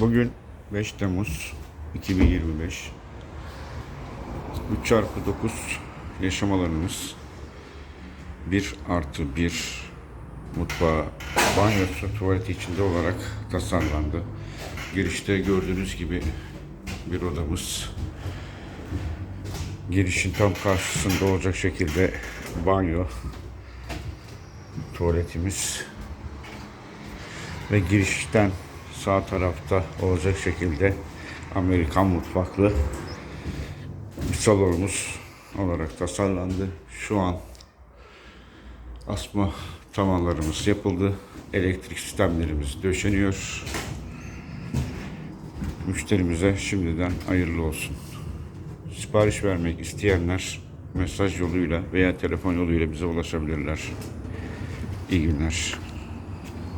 Bugün 5 Temmuz 2025. 3 çarpı 9 yaşam alanımız 1 artı 1 mutfağı, banyosu, tuvaleti içinde olarak tasarlandı. Girişte gördüğünüz gibi bir odamız. Girişin tam karşısında olacak şekilde banyo, tuvaletimiz ve girişten sağ tarafta olacak şekilde Amerikan mutfaklı bir salonumuz olarak tasarlandı. Şu an asma tavanlarımız yapıldı. Elektrik sistemlerimiz döşeniyor. Müşterimize şimdiden hayırlı olsun. Sipariş vermek isteyenler mesaj yoluyla veya telefon yoluyla bize ulaşabilirler. İyi günler.